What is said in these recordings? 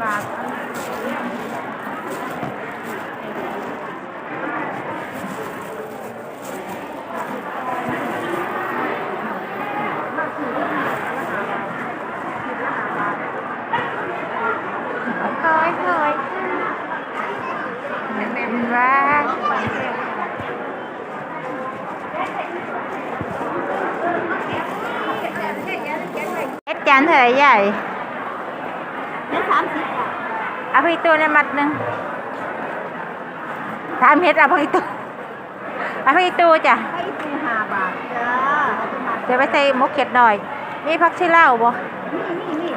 บาทถอยถอ ยว้าเอ็ดจานเท่าไหร่ใหญ่นี่สามสิบบาทเอาไปตัวในมัดหนึ่งสามเม็ดเอาไปตัวเอาไปตัวจ้ะให้ตีห้าบาทจ้าเอาไปมาเดี๋ยวไปใส่หมกเขียดหน่อย มีผักชีลาวบ่นี่นี่นี่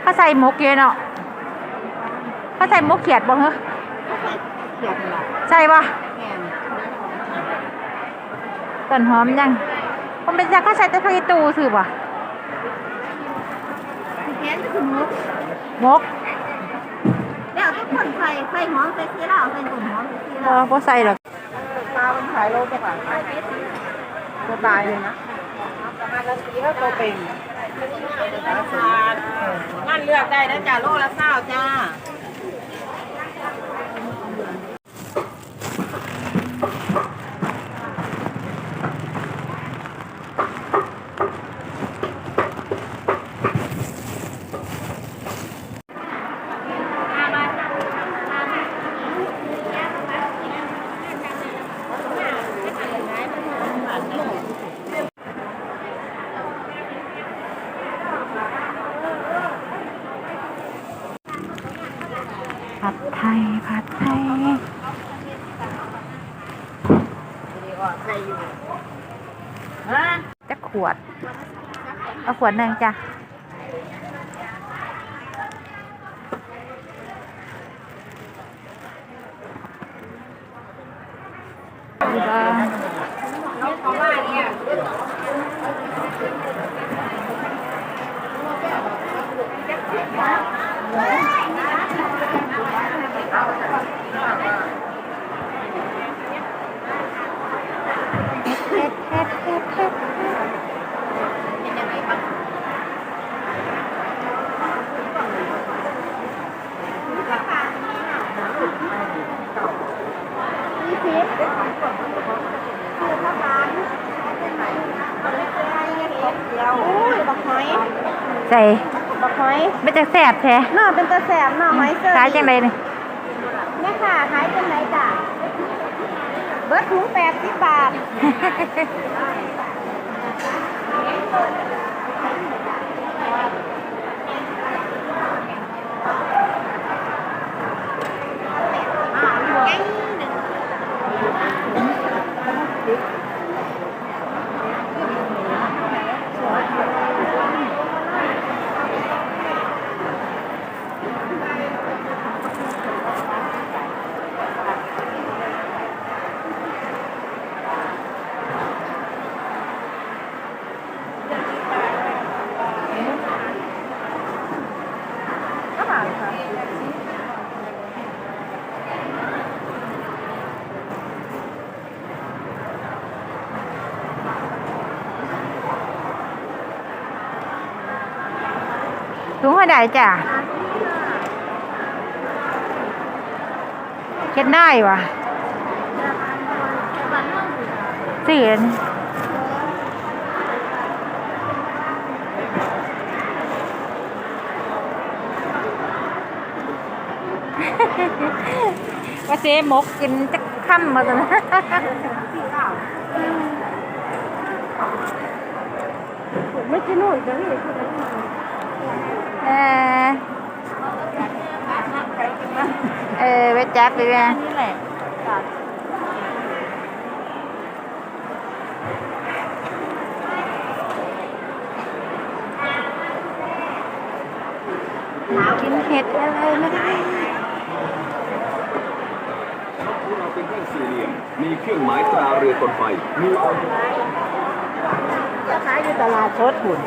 เขาใส่หมกเยอะเนาะเขาใส่หมกเขียดบ่เหรอเขาใส่เขียดนี่ล่ะใส่บ่แม่นต้นหอมยัง ผมเป็นจากเขาใส่แต่ผักอีตูซื้อบ่ที่แขนก็คือหมุกหมกแล้วทุกคนใส่ใส่หอมใส่ซีร่าใส่ต้นหอมใส่ซีบ่ร่าบ่ใส่หรอกปลามันขายโลจะบาทตัวตายเลยนะประมาณละสี่ก็ตัวเป็นงานเลือกได้นะจ้าโลละเศร้าจ้า จะขวด เอาขวดหนึ่งจ้ะเฮ็ดเฮ็ดเฮ็ดเฮ็ด ใส่บักหอยไม่จะแสบแท้น่าเป็นตะแสบน่าหอยเสื้อขายจังไดนี่แม่ค่ะขายจังไหนจ้ะเบิร์ดถุงแปดสิบบาท ก็บาทค่ะ ถุงเท่าใดจ้ะเฮ็ดได้วะสี่อันว่าเสหมกกินจะค่ำมาตอนนั้ไม่ใช่นู่นจะนี่ เออเออไปจับไปแม่นี่แหละกินเห็ดอะไรไม่ได้เราเป็นแท่องสี่เหลี่ยม มีเครื่องหมายตราเรือกลไฟมีองค์จะขายอยู่ตลาดสดหุ่น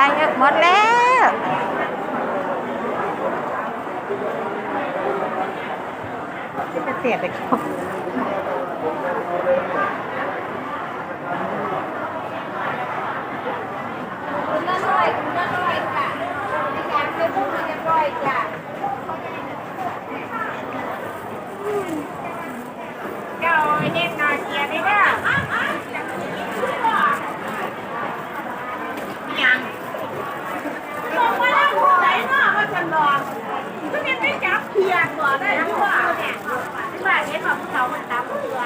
ได้เยอะหมดแล้วที่จะเสียไปครับคุณละร้อยคุณละร้อยค่ะในการเฟซบุ๊กมันจะร้อยจ้ะเจ้าไอ้เด็กนาเกียได้ด้ยังลงมาแล้วหัวไหนเนาะว่าจะนอนก็ยังไม่จับเขียดหัวได้ทั้งว่าเนี่ยที่บ้านเห็นว่าผู้เขามันตามเรือ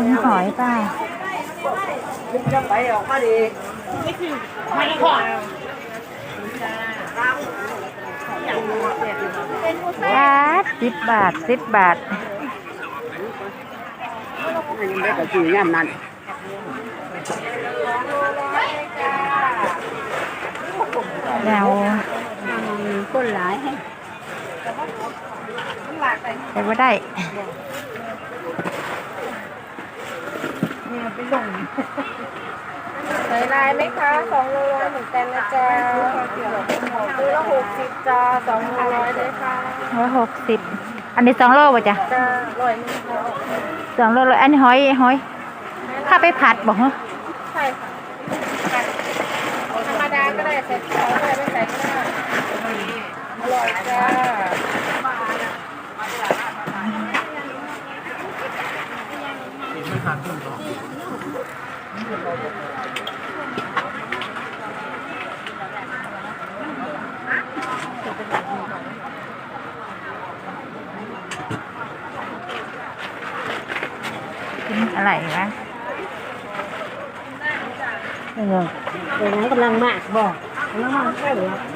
มีหอยป่ะจะไปออกมาดีไม่ขอบาทสิบบาทสิบบาทยังได้กระจือย่ำนั่นแล้ว คนหลายให้ไปว่าได้ใส่ลายไหมคะสองโลร้อยเหมือนกันนะจ๊ะตัวละหกสิบจ้าสองโลร้อยเลยค่ะร้อยหกสิบอันนี้สองโลป่ะจ๊ะจ้าร้อยหนึงค่ะสองโลเลยอันนี้หอยหอย ถ้าไปผัดบอกเหรอใช่ค่ะธรรมดาก็ได้ใส่ จ้ากินอะไรวะเออเดี๋ยวนั้นกำลังมากบอกกำลังมากใช่เหรอแซ่บม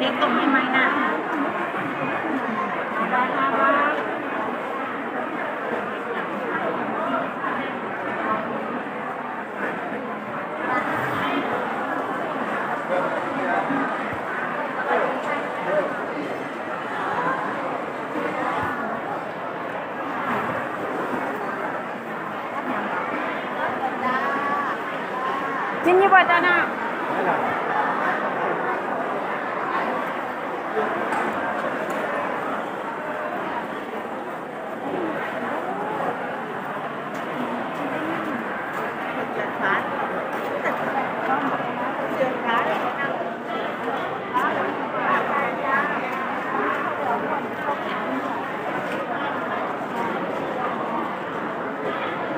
เด็กตรงนี้ไหมนะกินยี่บ่จ้านะ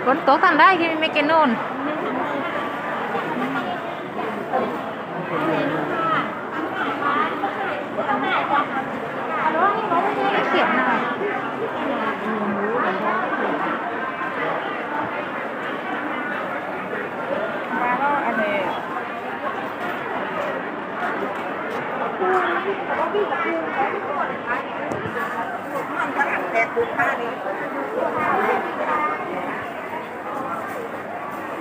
ฝนตกทันได้ที่ไม่กินนู่นเขียนหน่อยล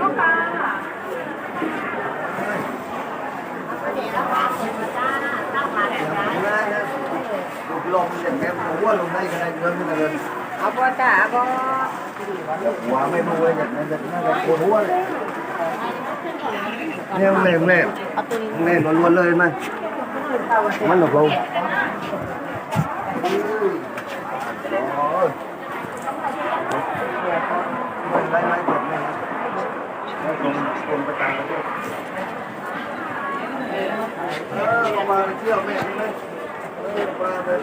ข้าวปลาเดี๋ยวเราปลาสด้าข้าวาแดดร้าลมอย่างแม่ผมว่าลมได้นได้เงินกันเลยเอาบ่จ้าบ่หัวไม่รู้เลยอย่างนั้นจะน่าจะปวดหัวเลยเนี่ยแม่แม่แม่ล้วนเลยไหมมันหลบลงไม่ไม่ไม่เปิดไม่ ลงลงประจำแล้วก็เออมาเที่ยวแม่ไม่มาเลย